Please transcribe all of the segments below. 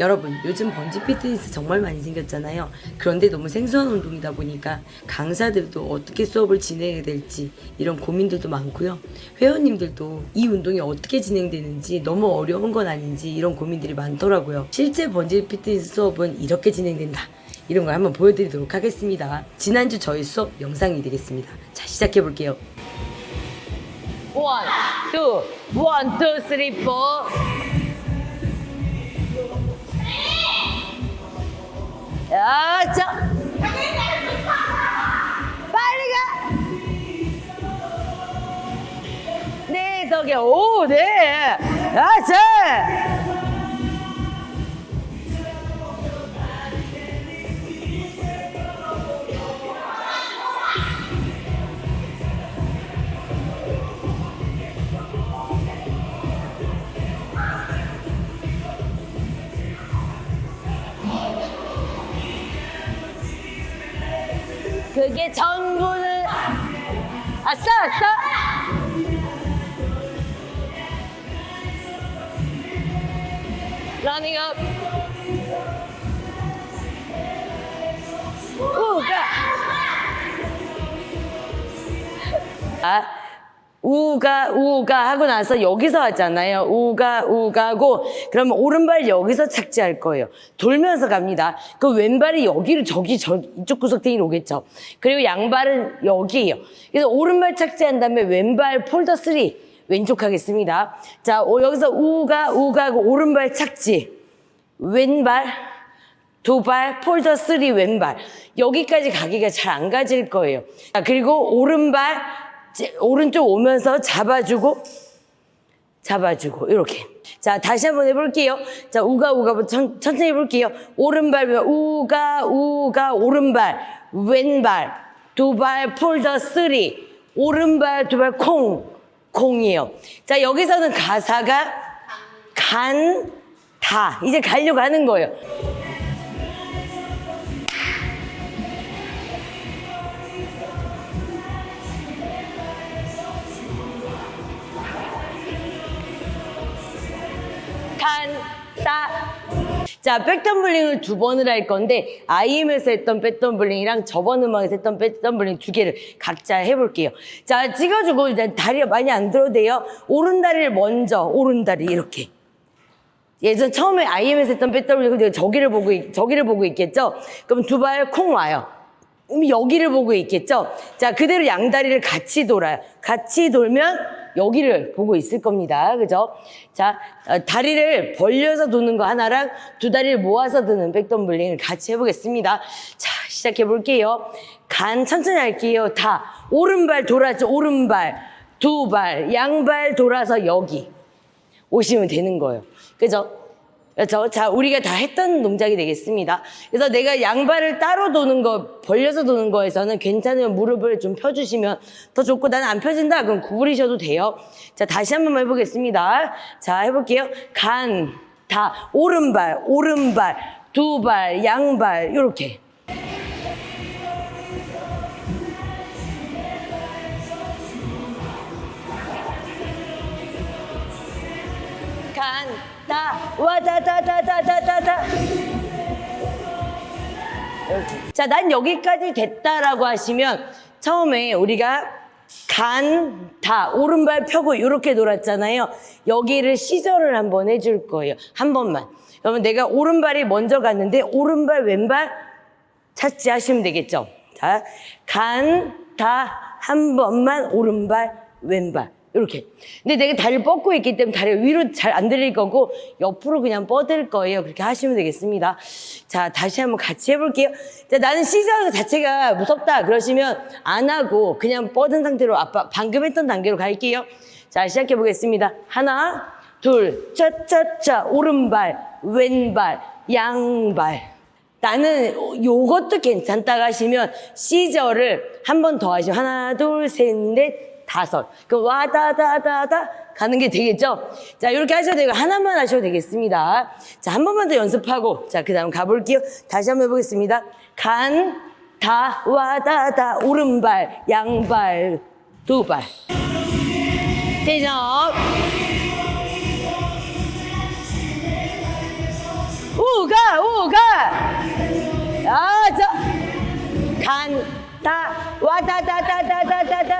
여러분 요즘 번지 피트니스 정말 많이 생겼잖아요. 그런데 너무 생소한 운동이다 보니까 강사들도 어떻게 수업을 진행해야 될지 이런 고민들도 많고요. 회원님들도 이 운동이 어떻게 진행되는지 너무 어려운 건 아닌지 이런 고민들이 많더라고요. 실제 번지 피트니스 수업은 이렇게 진행된다. 이런 걸 한번 보여드리도록 하겠습니다. 지난주 저희 수업 영상이 되겠습니다. 자 시작해 볼게요. One, two, one, two, three, four. 야, 자. 빨리 가. 네, 덕에 오, 네. 야, 자. 그게 전부는 아싸 아싸 러닝 업 우가. 아 우가 우가 하고 나서 여기서 하잖아요. 우가 우가고 그러면 오른발 여기서 착지할 거예요. 돌면서 갑니다. 그 왼발이 여기를 저기 저 이쪽 구석탱이로 오겠죠. 그리고 양발은 여기예요. 그래서 오른발 착지한 다음에 왼발 폴더 3 왼쪽 하겠습니다. 자 오, 여기서 우가 우가고 오른발 착지 왼발 두 발, 폴더 3 왼발. 여기까지 가기가 잘 안 가질 거예요. 자, 그리고 오른발, 제- 오른쪽 오면서 잡아주고, 잡아주고, 이렇게. 자, 다시 한번 해볼게요. 자, 우가, 우가, 천, 천천히 해볼게요. 오른발, 우가, 우가, 오른발, 왼발, 두 발, 폴더 3. 오른발, 두 발, 콩, 콩이에요. 자, 여기서는 가사가 간, 다. 이제 가려고 하는 거예요. 자, 백덤블링을 두 번을 할 건데, IM에서 했던 백덤블링이랑 저번 음악에서 했던 백덤블링 두 개를 각자 해볼게요. 자, 찍어주고, 이제 다리가 많이 안 들어도 돼요. 오른 다리를 먼저, 오른 다리 이렇게. 예전 처음에 IM에서 했던 백덤블링, 저기를 보고, 있- 저기를 보고 있겠죠? 그럼 두 발 콩 와요. 여기를 보고 있겠죠? 자, 그대로 양다리를 같이 돌아요. 같이 돌면 여기를 보고 있을 겁니다. 그죠? 자, 어, 다리를 벌려서 도는 거 하나랑 두 다리를 모아서 드는 백덤블링을 같이 해보겠습니다. 자, 시작해 볼게요. 간 천천히 할게요. 다. 오른발 돌아서 오른발. 두 발. 양발 돌아서 여기. 오시면 되는 거예요. 그죠? 그렇죠? 자, 우리가 다 했던 동작이 되겠습니다. 그래서 내가 양발을 따로 도는 거, 벌려서 도는 거에서는 괜찮으면 무릎을 좀 펴주시면 더 좋고 나는 안 펴진다? 그럼 구부리셔도 돼요. 자, 다시 한번 해보겠습니다. 자, 해볼게요. 간, 다, 오른발, 오른발, 두 발, 양발, 요렇게. 와다다다다다다다. 자, 난 여기까지 됐다라고 하시면 처음에 우리가 간 다 오른발 펴고 이렇게 돌았잖아요. 여기를 시절을 한번 해줄 거예요. 한 번만. 그러면 내가 오른발이 먼저 갔는데 오른발 왼발 찾지 하시면 되겠죠. 자, 간 다 한 번만 오른발 왼발 이렇게. 근데 내가 다리를 뻗고 있기 때문에 다리가 위로 잘 안 들릴 거고 옆으로 그냥 뻗을 거예요. 그렇게 하시면 되겠습니다. 자, 다시 한번 같이 해볼게요. 자, 나는 시작 자체가 무섭다 그러시면 안 하고 그냥 뻗은 상태로 아빠 방금 했던 단계로 갈게요. 자, 시작해 보겠습니다. 하나, 둘, 차차차 오른발, 왼발, 양발. 나는 요것도 괜찮다 하시면 시절을 한번 더 하시면 하나 둘 셋 넷 다섯. 그 와다다다다 가는 게 되겠죠? 자 이렇게 하셔도 되고 하나만 하셔도 되겠습니다. 자 한 번만 더 연습하고 자 그 다음 가볼게요. 다시 한번 해보겠습니다. 간 다 와다다 오른발 양발 두 발. 대접 우 아, 저 간다 와다다다다다다다.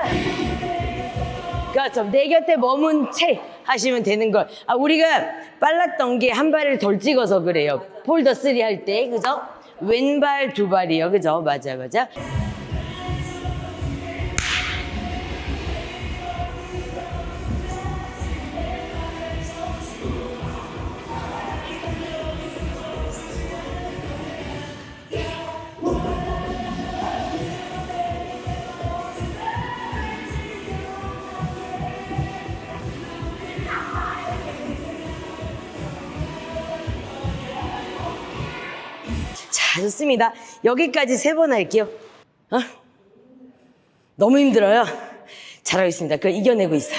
그렇죠. 내 곁에 머문 채 하시면 되는 걸. 아, 우리가 빨랐던 게 한 발을 덜 찍어서 그래요. 폴더 3 할 때, 그죠? 왼발 두 발이요, 그죠? 맞아, 맞아. 자, 좋습니다. 여기까지 세 번 할게요. 어? 너무 힘들어요. 잘하고 있습니다. 그걸 이겨내고 있어요.